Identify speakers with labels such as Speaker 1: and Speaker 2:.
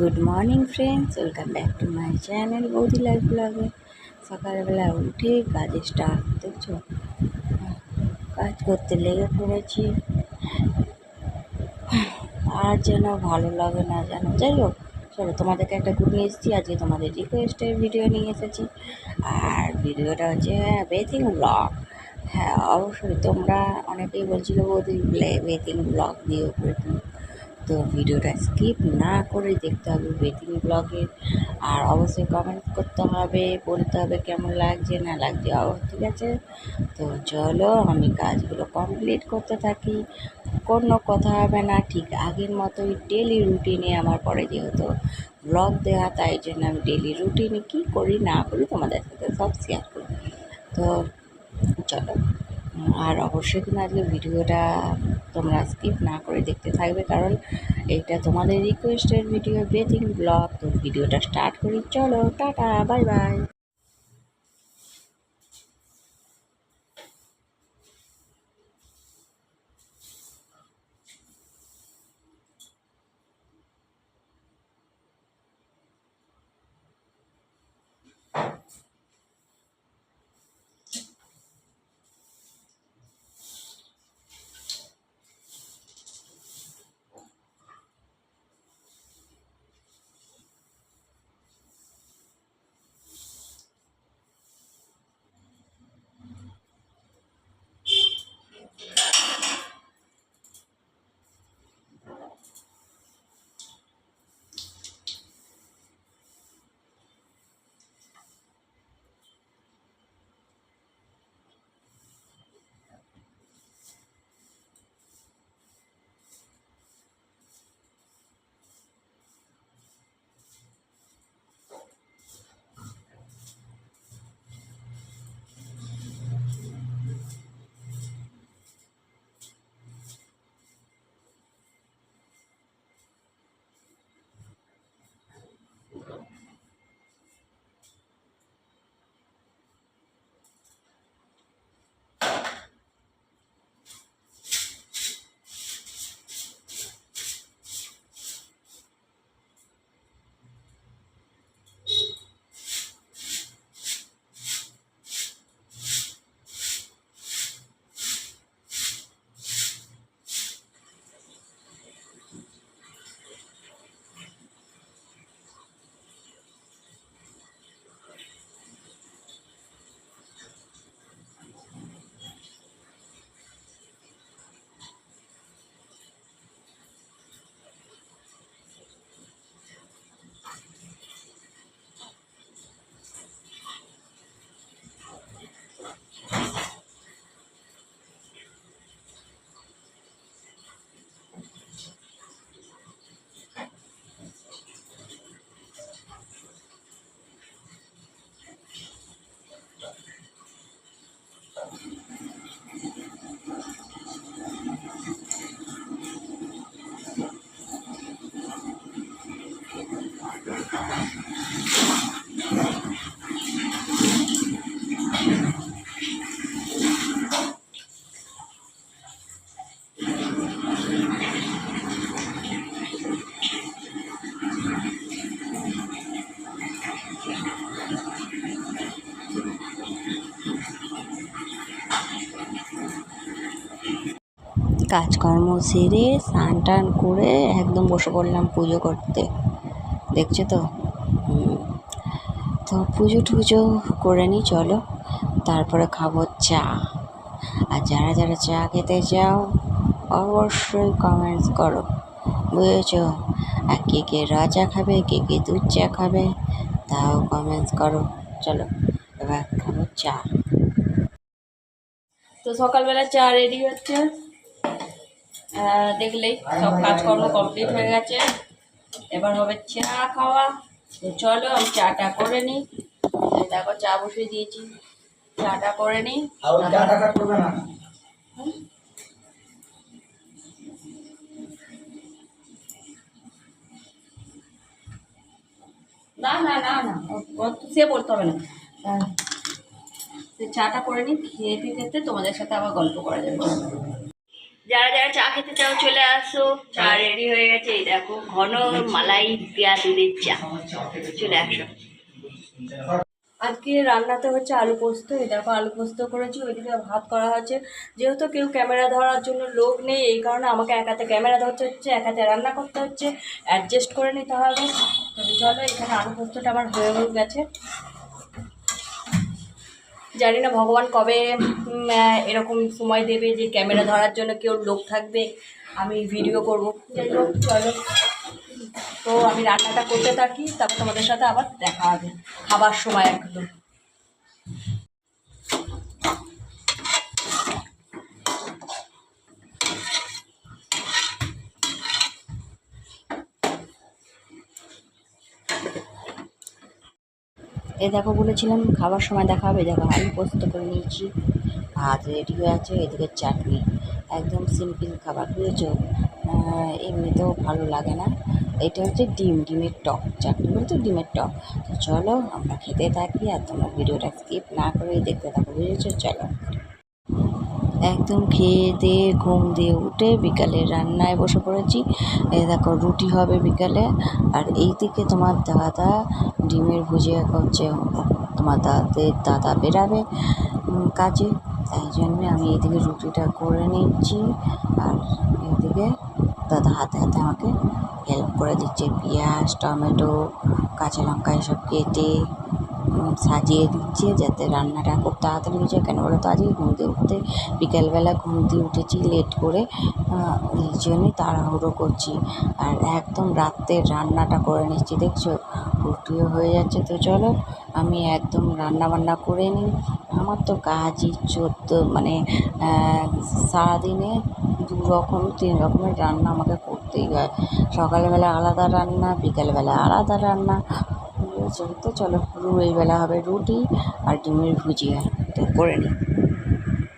Speaker 1: Good morning friends welcome back to my channel বৌদি life ব্লগে সকালবেলা উঠে কাজে স্টার্ট দেখছ? কাজ করতে লেগে পড়েছি। আর যেন ভালো লাগে না যেন যাই হোক চলো তোমাদেরকে একটা গুড নিয়ে এসেছি আজকে তোমাদের রিকোয়েস্টের ভিডিও নিয়ে এসেছি। আর ভিডিওটা হচ্ছে হ্যাঁ বেথিং ব্লগ হ্যাঁ অবশ্যই তোমরা অনেকেই বলছিল বৌদি বেথিং ব্লগ করে তুমি তো ভিডিওটা স্কিপ না করে দেখতে হবে বেটিং ব্লগে আর অবশ্যই কমেন্ট করতে হবে, বলতে হবে কেমন লাগছে, না লাগছে ঠিক আছে। তো চলো আমি কাজগুলো কমপ্লিট করতে থাকি। কোনো কথা হবে না, ঠিক আগের মতোই ডেলি রুটিনে আমার পরে যেহেতু ব্লগ দেওয়া, তাই জন্য আমি ডেলি রুটিনে কী করি না করি তোমাদের সাথে সব শেয়ার করি। তো চলো। আর অবশ্যই কিন্তু আজকে ভিডিওটা তোমরা স্কিপ না করে দেখতে থাকবে, কারণ এইটা তোমাদের রিকোয়েস্টের ভিডিও বেথিং ব্লগ তো ভিডিওটা স্টার্ট করি। চলো, টাটা বাই বাই কাজকর্ম সেরে স্নান টান করে একদম বসে পড়লাম পুজো করতে। দেখছ তো? তো পুজো টুজো করে নিই চলো। তারপরে খাব চা। আর যারা যারা চা খেতে চাও, অবশ্যই কমেন্টস করো। বুঝেছ? আর কে কে র চা খাবে, কে কে দুধ চা খাবে, তাও কমেন্টস করো। চলো, এবার খাব চা। তো সকালবেলা চা রেডি হচ্ছে। দেখলেই সব কাজকর্ম কমপ্লিট হয়ে গেছে। এবার হবে চা খাওয়া। তো চলো আমি চাটা করে নিই। দেখো চা বসিয়ে দিয়েছি। চাটা করে নিই। না। না না না সে বলতে হবে না। চাটা করে নিই খেতে খেতে তোমাদের সাথে আবার গল্প করা যাবে। যারা যারা চা খেতে চাও, চলে আসো। চা রেডি হয়ে গেছে, এই দেখো, ঘন মালাই দেওয়া দুধের চা। চলে আসো। আজকে রান্নাতে হচ্ছে আলু পোস্ত। এই দেখো, আলু পোস্ত করেছি, ওইদিকে ভাত করা হচ্ছে। যেহেতু কেউ ক্যামেরা ধরার জন্য লোক নেই, এই কারণে আমাকে একাতে ক্যামেরা ধরতে হচ্ছে একাতে রান্না করতে হচ্ছে। অ্যাডজাস্ট করে নিতে হবে। তবে চলো, এখানে আলু পোস্তটা আমার হয়ে গেছে। জানি না ভগবান কবে এরকম সময় দেবে যে ক্যামেরা ধরার জন্য কেউ লোক থাকবে, আমি ভিডিও করব। চলো। তো আমি রান্নাটা করতে থাকি, তারপর তোমাদের সাথে আবার দেখা হবে। খাবার সময় একদম। এ দেখো বলেছিলাম খাবার সময় দেখা হবে, দেখো আমি পোস্ত করে নিয়েছি। ভাত রেডি হয়ে আছে, এদিকে চাটনি। একদম সিম্পল খাবার, বুঝেছ? এমনিতেও ভালো লাগে না। এটা হচ্ছে ডিম, ডিমের টক। চাটনি বলতে ডিমের টক। তো চলো, আমরা খেতে থাকি আর তোমরা ভিডিওটা স্কিপ না করে দেখতে থাকো, বুঝেছ? চলো। একদম খেয়ে দিয়ে, ঘুম দিয়ে উঠে বিকালে রান্নায় বসে পড়েছি। এই দেখো, রুটি হবে বিকালে। আর এইদিকে তোমার দাদা ডিমের ভুজিয়া করছে। তোমার দাদের দাদা বেরাবে কাজে। তাই জন্য আমি এইদিকে রুটিটা করে নিচ্ছি। আর এইদিকে দাদা হাতে হাতে আমাকে হেল্প করে দিচ্ছে। পেঁয়াজ, টমেটো, কাঁচা লঙ্কা এসব কেটে সাজিয়ে দিচ্ছে যাতে রান্নাটা খুব তাড়াতাড়ি হয়ে যায়। কেন বলো তো? আজকে ঘুম দিয়ে উঠতে, বিকেলবেলা ঘুম দিয়ে উঠেছি লেট করে এই জন্যই তাড়াহুড়ো করছি। আর একদম রাত্রে রান্নাটা করে নিচ্ছি, দেখছ? রুটিও হয়ে যাচ্ছে। তো চলো, আমি একদম রান্না বান্না করে নিই। আমার তো কাজই চোদ্দ মানে সারাদিনে দু রকম, তিন রকমের রান্না আমাকে করতেই হয়। সকালবেলা আলাদা রান্না, বিকেলবেলা আলাদা রান্না বুঝেছ? তো চলো রুই বেলা হবে রুটি আর ডিমের ভুজিয়া তো করে নিই